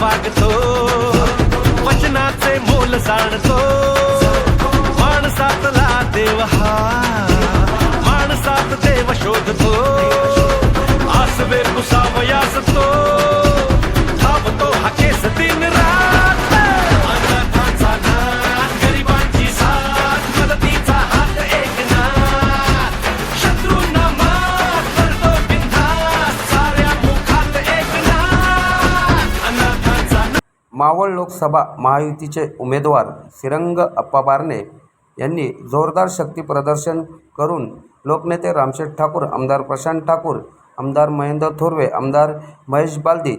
वागतो. वचनाचे मोल जाणतो. मावळ लोकसभा महायुतीचे उमेदवार श्रीरंग अप्पा बारणे यांनी जोरदार शक्ती प्रदर्शन करून लोकनेते रामशेठ ठाकूर आमदार प्रशांत ठाकूर आमदार महेंद्र थोरवे आमदार महेश बालदी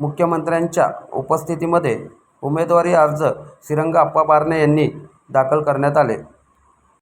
मुख्यमंत्र्यांच्या उपस्थितीमध्ये उमेदवारी अर्ज श्रीरंग अप्पा बारणे यांनी दाखल करण्यात आले.